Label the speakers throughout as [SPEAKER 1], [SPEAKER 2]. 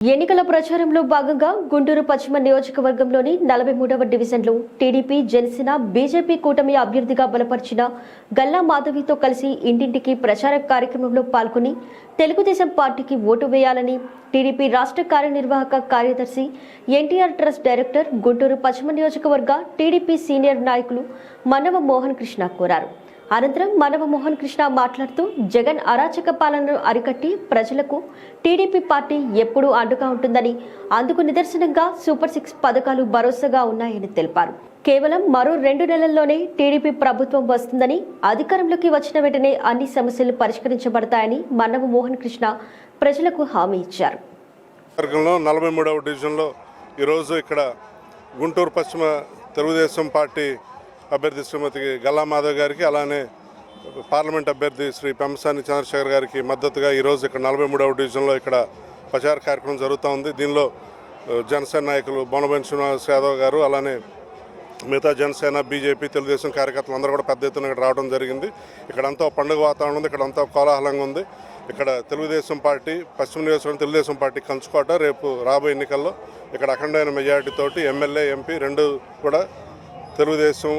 [SPEAKER 1] ఎన్నికల ప్రచారంలో భాగంగా గుంటూరు పశ్చిమ నియోజకవర్గంలోని నలభై మూడవ డివిజన్లో టీడీపీ జనసేన బీజేపీ కూటమి అభ్యర్థిగా బలపరిచిన గల్లా మాధవితో కలిసి ఇంటింటికి ప్రచార కార్యక్రమంలో పాల్గొని తెలుగుదేశం పార్టీకి ఓటు వేయాలని టీడీపీ రాష్ట్ర కార్యనిర్వాహక కార్యదర్శి ఎన్టీఆర్ ట్రస్ట్ డైరెక్టర్ గుంటూరు పశ్చిమ నియోజకవర్గ టీడీపీ సీనియర్ నాయకులు మనవ మోహన్ కృష్ణ కోరారు. అనంతరం మనవ మోహన్ కృష్ణ మాట్లాడుతూ జగన్ అరాచక పాలనను అరికట్టి ప్రజలకు టీడీపీ పార్టీ ఎప్పుడూ అండగా ఉంటుందని అందుకు నిదర్శనంగా సూపర్ సిక్స్ పథకాలు భరోసాగా ఉన్నాయని తెలిపారు. కేవలం మరో రెండు నెలల్లోనే టీడీపీ ప్రభుత్వం వస్తుందని అధికారంలోకి వచ్చిన వెంటనే అన్ని సమస్యలు పరిష్కరించబడతాయని మన్నవ మోహన్ కృష్ణ ప్రజలకు హామీ ఇచ్చారు.
[SPEAKER 2] నలభై మూడవ డివిజన్లో ఈరోజు ఇక్కడ గుంటూరు పశ్చిమ తెలుగుదేశం పార్టీ అభ్యర్థి శ్రీమతి గల్లా మాధవ్ గారికి అలానే పార్లమెంట్ అభ్యర్థి శ్రీ పెంసాని చంద్రశేఖర్ గారికి మద్దతుగా ఈరోజు ఇక్కడ నలభై మూడవ డివిజన్లో ఇక్కడ ప్రచార కార్యక్రమం జరుగుతూ ఉంది. దీనిలో జనసేన నాయకులు బొనబెన్ శ్రీనివాస్ యాదవ్ గారు అలానే మిగతా జనసేన బీజేపీ తెలుగుదేశం కార్యకర్తలు అందరూ కూడా పెద్ద ఎత్తున ఇక్కడ రావడం జరిగింది. ఇక్కడంతా పండుగ వాతావరణం ఉంది ఇక్కడంతా కోలాహలంగా ఉంది. ఇక్కడ తెలుగుదేశం పార్టీ పశ్చిమ నియోజకవర్గం తెలుగుదేశం పార్టీ కంచుకోట రేపు రాబోయే ఎన్నికల్లో ఇక్కడ అఖండమైన మెజారిటీ తోటి ఎమ్మెల్యే ఎంపీ రెండు కూడా తెలుగుదేశం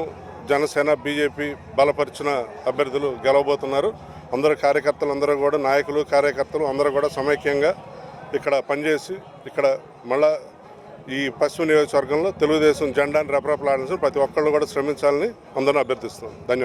[SPEAKER 2] జనసేన బీజేపీ బలపరిచిన అభ్యర్థులు గెలవబోతున్నారు. అందరూ కార్యకర్తలు అందరూ కూడా నాయకులు కార్యకర్తలు అందరూ కూడా సమైక్యంగా ఇక్కడ పనిచేసి ఇక్కడ మళ్ళా ఈ పశ్చిమ నియోజకవర్గంలో తెలుగుదేశం జెండాను రెపరెపలాడాల్సిన ప్రతి ఒక్కళ్ళు కూడా శ్రమించాలని అందరూ అభ్యర్థిస్తున్నాం. ధన్యవాదాలు.